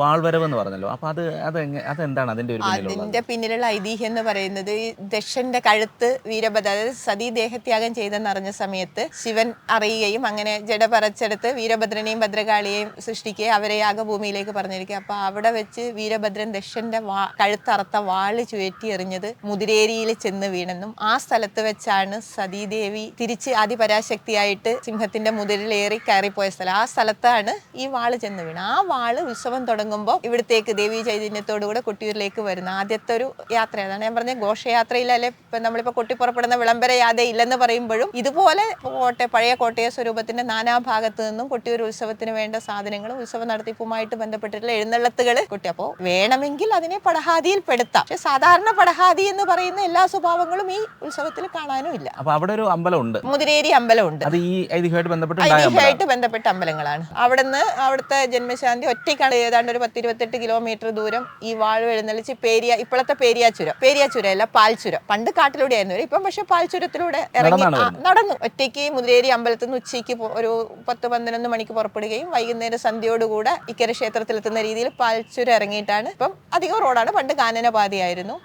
വാൾവരവ് എന്ന് പറഞ്ഞല്ലോ. അപ്പൊ അത് അത് എങ്ങ- അതെന്താണ് അതിന്റെ ഒരു അതിന്റെ പിന്നിലുള്ള ഐതിഹ്യം എന്ന് പറയുന്നത് ദക്ഷന്റെ കഴുത്ത് വീരഭദ്ര അതായത് സതീ ദേഹത്യാഗം ചെയ്തെന്നറിഞ്ഞ സമയത്ത് ശിവൻ അറിയുകയും അങ്ങനെ ജഡ പറിച്ചെടുത്ത് വീരഭദ്രനെയും ഭദ്രകാളിയെയും സൃഷ്ടിക്കുകയും അവരെ യാഗഭൂമിയിലേക്ക് പറഞ്ഞിരിക്കുക. അപ്പൊ അവിടെ വെച്ച് വീരഭദ്രൻ ദക്ഷന്റെ വാ കഴുത്തറത്ത വാൾ ചുഴറ്റി എറിഞ്ഞത് മുതിരേരിയിൽ ചെന്ന് വീണെന്നും ആ സ്ഥലത്ത് വെച്ചാണ് സതീദേവി തിരിച്ച് ആദിപരാശക്തിയായിട്ട് സിംഹത്തിന്റെ മുതിരിലേറി കയറിപ്പോയ സ്ഥലം. ആ സ്ഥലത്താണ് ഈ വാൾ ചെന്ന് വീണ് ആ വാൾ ഉത്സവം തുടങ്ങുമ്പോൾ ഇവിടത്തേക്ക് ദേവി ചൈതന്യത്തോടു കൂടെ കൊട്ടിയൂരിലേക്ക് വരുന്ന ആദ്യത്തെ ഒരു യാത്ര അതാണ് ഞാൻ പറഞ്ഞ ഘോഷയാത്രയിലല്ലേ ഇപ്പൊ നമ്മളിപ്പോ കൊട്ടിപ്പുറപ്പെടുന്ന വിളംബര യാത ഇല്ലെന്ന് പറയുമ്പോഴും ഇതുപോലെ കോട്ടയ പഴയ കോട്ടയ സ്വരൂപത്തിന്റെ നാനാഭാഗത്ത് നിന്നും കൊട്ടിയൂർ ഉത്സവത്തിന് വേണ്ട സാധനങ്ങളും ഉത്സവ നടത്തിപ്പുമായിട്ട് ബന്ധപ്പെട്ടിട്ടുള്ള എഴുന്നള്ളത്തുകൾ കൊട്ടി. അപ്പോൾ വേണമെങ്കിൽ അതിനെ പടഹാദിയിൽ പെടുത്താം പക്ഷെ സാധാരണ പടഹാദി എന്ന് പറയുന്ന എല്ലാ സ്വഭാവങ്ങളും ഈ ഉത്സവത്തിൽ കാണാനും ഇല്ല. അപ്പൊ അവിടെ ഒരു അമ്പലമുണ്ട്. മുതിരേരി അമ്പലമുണ്ട്. അത് ഈ ഐതിഹ്യമായിട്ട് ബന്ധപ്പെട്ടുണ്ടായ ഐതിഹ്യമായിട്ട് ബന്ധപ്പെട്ട അമ്പലങ്ങളാണ്. അവിടുന്ന് അവിടുത്തെ ജന്മശാന്തി ഒറ്റയ്ക്കാണ് ഏതാണ്ട് ഒരു പത്തിരുപത്തെട്ട് കിലോമീറ്റർ ദൂരം ഈ വാഴ എഴുന്നള്ളിച്ച് പേരിയ ഇപ്പോഴത്തെ പേരിയ ചുരം പേരിയ ചുരം അല്ല പാൽച്ചുരം. പണ്ട് കാട്ടിലൂടെ ആയിരുന്നു. ഇപ്പം പക്ഷെ പാൽച്ചുരത്തിലൂടെ ഇറങ്ങി നടന്നു. ഒറ്റയ്ക്ക് മുതിരേരി അമ്പലത്തിൽ നിന്ന് ഉച്ചയ്ക്ക് ഒരു പത്ത് പന്ത്രണ്ട് മണിക്ക് പുറപ്പെടുകയും വൈകുന്നേരം സന്ധ്യയോടുകൂടെ ഇക്കര ക്ഷേത്രത്തിലെത്തുന്ന രീതിയിൽ പാൽച്ചുരം ഇറങ്ങിയിട്ടാണ്. ഇപ്പം അധികം റോഡാണ്. പണ്ട് കാനനപാതയായിരുന്നു.